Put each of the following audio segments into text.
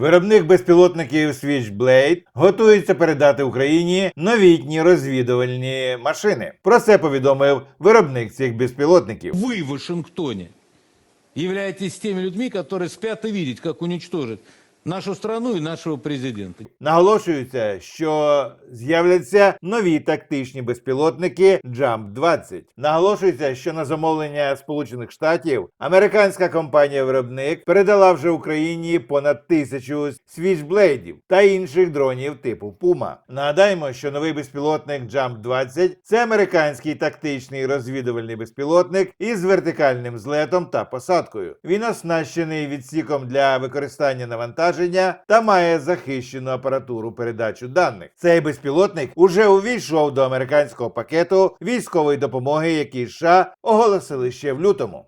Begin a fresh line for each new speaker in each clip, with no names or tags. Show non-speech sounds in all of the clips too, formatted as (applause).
Виробник безпілотників Switchblade готується передати Україні новітні розвідувальні машини. Про це повідомив виробник цих безпілотників.
Ви в Вашингтоні являєтесь тими людьми, які спят і видят, як уничтожить нашу страну и нашего президента.
Наголошується, що з'являться нові тактичні безпілотники Jump 20. Наголошується, що на замовлення Сполучених Штатів американська компанія-виробник передала вже Україні понад тисячу свічблейдів та інших дронів типу Puma. Нагадаємо, що новий безпілотник Jump 20 це американський тактичний розвідувальний безпілотник із вертикальним злетом та посадкою. Він оснащений відсіком для використання навантаження та має захищену апаратуру передачу даних. Цей безпілотник уже увійшов до американського пакету військової допомоги, який США оголосили ще в лютому.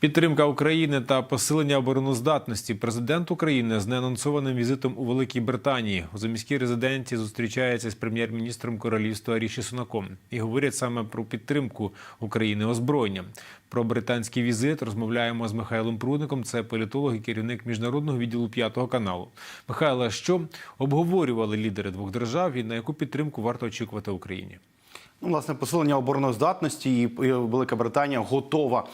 Підтримка України та посилення обороноздатності. Президент України з неанонсованим візитом у Великій Британії у заміській резиденції зустрічається з прем'єр-міністром королівства Ріші Сунаком і говорять саме про підтримку України озброєнням. Про британський візит розмовляємо з Михайлом Прудником. Це політолог і керівник міжнародного відділу п'ятого каналу. Михайло, що обговорювали лідери двох держав і на яку підтримку варто очікувати Україні?
Ну, власне, посилення обороноздатності і Велика Британія готова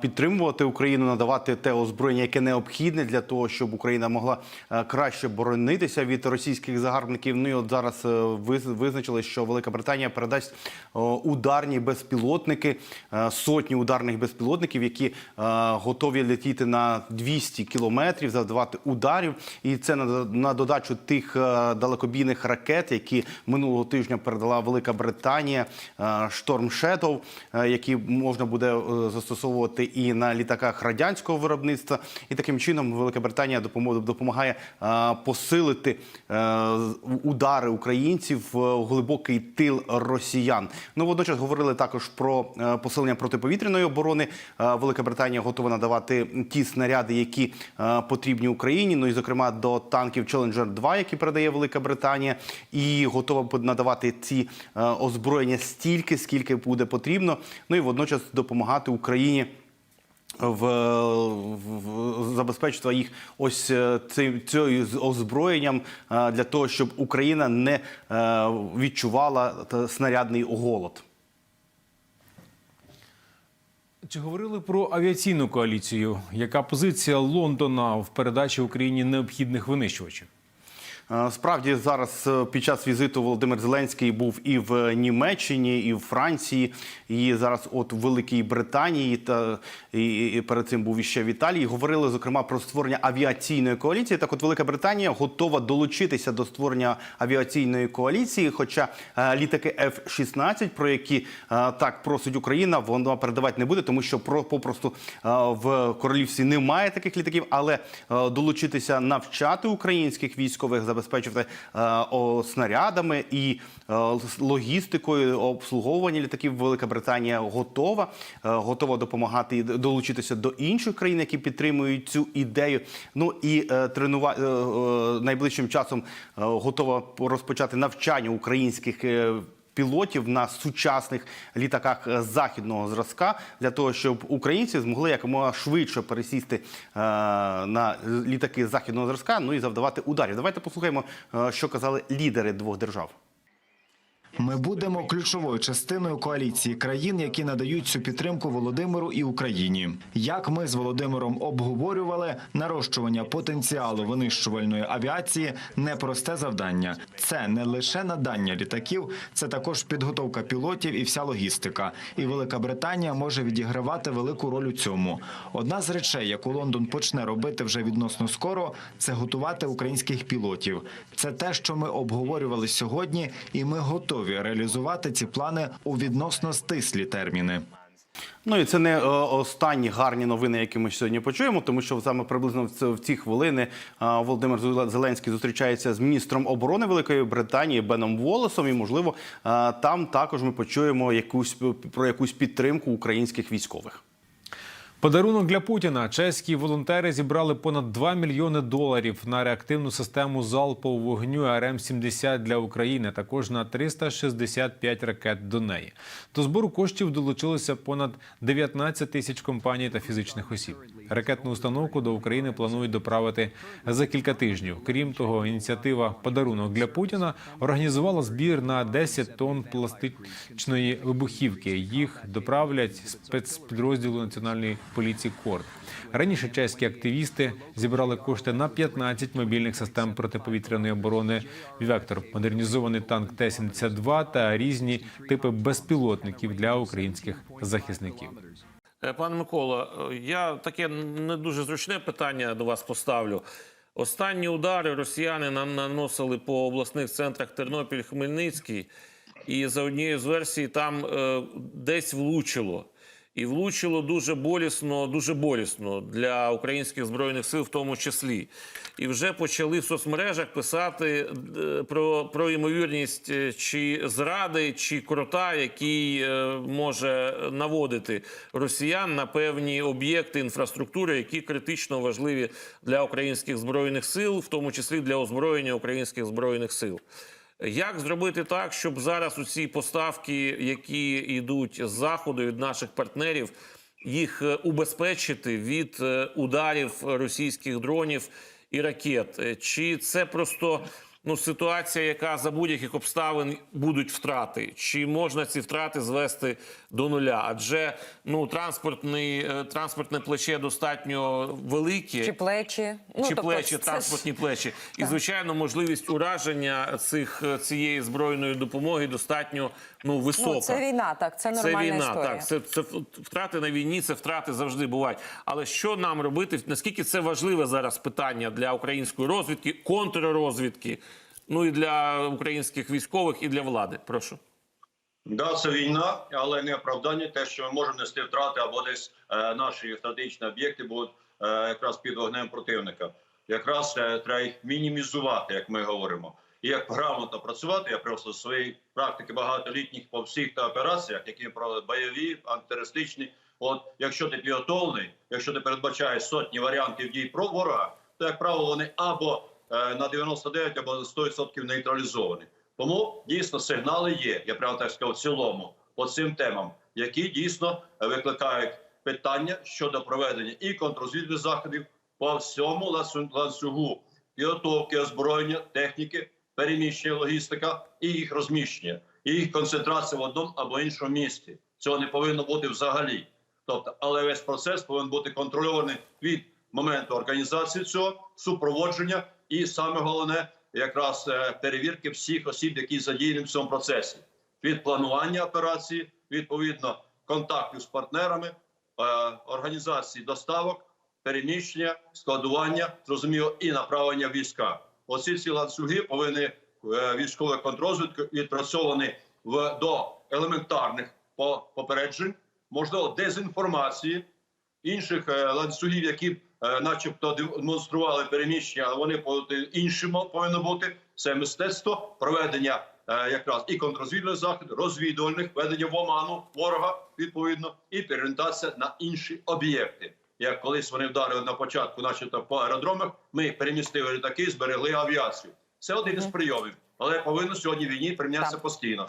підтримувати Україну, надавати те озброєння, яке необхідне для того, щоб Україна могла краще боронитися від російських загарбників. Ну і от зараз е, визначили, що Велика Британія передасть ударні безпілотники, е, сотні ударних безпілотників, які е, готові летіти на 200 кілометрів, завдавати ударів. І це на, додачу тих далекобійних ракет, які минулого тижня передала Велика Британія. Shadow, е, які можна буде е, застосовувати і на літаках радянського виробництва. І таким чином Велика Британія допомагає е, посилити удари українців в глибокий тил росіян. Ну водночас говорили також про посилення протиповітряної оборони. Велика Британія готова надавати ті снаряди, які потрібні Україні. Ну і зокрема до танків Challenger 2, які передає Велика Британія, і готова надавати ці озброєння стільки, скільки буде потрібно. Ну і водночас допомагати Україні. В, в- забезпечити їх ось е, цим цим озброєнням е, для того, щоб Україна не е, відчувала снарядний голод.
Чи говорили про авіаційну коаліцію? Яка позиція Лондона в передачі Україні необхідних винищувачів?
Е, Справді зараз е, під час візиту Володимир Зеленський був і в Німеччині, і в Франції, і зараз от в Великій Британії та і, і перед цим був іще в Італії. Говорили зокрема про створення авіаційної коаліції. Так, от Велика Британія готова долучитися до створення авіаційної коаліції. Хоча е, літаки F-16, про які е, так просить Україна, вона передавати не буде, тому що про попросту е, в королівстві немає таких літаків, але е, долучитися навчати українських військових, забезпечувати е, снарядами і е, логістикою обслуговування літаків. Велика Британія готова, е, готова допомагати і долучитися до інших країн, які підтримують цю ідею. Ну і тренува... найближчим часом готова розпочати навчання українських. Пілотів на сучасних літаках е, західного зразка для того, щоб українці змогли якомога швидше пересісти е, на літаки західного зразка, ну і завдавати ударів. Давайте послухаємо, е, що казали лідери двох держав.
Ми будемо ключовою частиною коаліції країн, які надають цю підтримку Володимиру і Україні. Як ми з Володимиром обговорювали, нарощування потенціалу винищувальної авіації непросте завдання. Це не лише надання літаків, це також підготовка пілотів і вся логістика. І Велика Британія може відігравати велику роль у цьому. Одна з речей, яку Лондон почне робити вже відносно скоро, це готувати українських пілотів. Це те, що ми обговорювали сьогодні, і ми готові реалізувати ці плани у відносно стислі терміни.
Ну і це не е, останні гарні новини, які ми сьогодні почуємо, тому що саме приблизно в, ці- хвилини е, Володимир Зеленський зустрічається з міністром оборони Великої Британії Беном Волесом. І можливо, е, там також ми почуємо якусь про якусь підтримку українських військових.
Подарунок для Путіна. Чеські волонтери зібрали понад 2 мільйони доларів на реактивну систему залпового вогню РМ-70 для України. Також на 365 ракет до неї. До збору коштів долучилося понад 19 тисяч компаній та фізичних осіб. Ракетну установку до України планують доправити за кілька тижнів. Крім того, ініціатива Подарунок для Путіна організувала збір на 10 тонн пластичної вибухівки. Їх доправлять спецпідрозділу національної поліції Корд. Раніше чеські активісти зібрали кошти на 15 мобільних систем протиповітряної оборони Вектор, модернізований танк Т-72 та різні типи безпілотників для українських захисників.
Е, Пане Микола, е, я таке не дуже зручне питання до вас поставлю. Останні удари росіяни наносили по обласних центрах Тернопіль, Хмельницький, і за однією з версій там е, десь влучило. І влучило дуже болісно, дуже болісно для українських збройних сил, в тому числі. І вже почали в соцмережах писати е, про, про ймовірність е, чи зради, чи крота, який е, може наводити росіян на певні об'єкти інфраструктури, які критично важливі для українських збройних сил, в тому числі для озброєння українських збройних сил. Як зробити так, щоб зараз усі поставки, які йдуть з заходу від наших партнерів, їх е, убезпечити від е, ударів російських дронів і ракет? Е, Чи це просто ну, ситуація, яка за будь-яких обставин будуть втрати? Чи можна ці втрати звести до нуля? Адже ну транспортний е, транспортне плече достатньо велике
Чи плечі, ну,
чи
тобто
плечі,
це
транспортні плечі. (laughs) І, звичайно, можливість ураження цих, цієї збройної допомоги достатньо ну, висока.
Ну, це війна, так, це
Це війна,
історія.
так. Це, це втрати на війні, це втрати завжди бувають. Але що нам робити? Наскільки це важливе зараз питання для української розвідки, контррозвідки, ну і для українських військових, і для влади? Прошу.
Да, це війна, але не оправдання те, що ми можемо нести втрати або десь е, наші стратегічні об'єкти будуть е, якраз під вогнем противника. Якраз е, треба їх мінімізувати, як ми говоримо. І як грамотно працювати, я просто з своєї практики багатолітніх по всіх та операціях, які провели бойові, антитерористичні. От якщо ти підготовлений, якщо ти передбачаєш сотні варіантів дій про ворога, то як правило вони або на 99, або на 100% нейтралізовані. Тому дійсно сигнали є. Я прямо так сказав, в цілому по цим темам, які дійсно викликають питання щодо проведення і контррозвідних заходів по всьому ланцюгу підготовки, озброєння, техніки, переміщення, логістика і їх розміщення, і їх концентрація в одному або іншому місті. Цього не повинно бути взагалі. Тобто, але весь процес повинен бути контрольований від моменту організації цього супроводження, і саме головне якраз е, перевірки всіх осіб, які задіяні в цьому процесі, від планування операції, відповідно контактів з партнерами, е, організації доставок, переміщення, складування, зрозуміло, і направлення війська. Оці ці ланцюги повинні е, військова контррозвідка відпрацьовані в до елементарних попереджень, можливо, дезінформації інших ланцюгів, які начебто демонстрували переміщення, а вони по- іншим повинно бути. Це мистецтво проведення е, якраз і контррозвідних заходів, розвідувальних, ведення в оману ворога відповідно, і переорієнтація на інші об'єкти. Як колись вони вдарили на початку, начебто по аеродромах, ми перемістили літаки, зберегли авіацію. Це один із прийомів, але повинно сьогодні війні примінятися
Так.
постійно.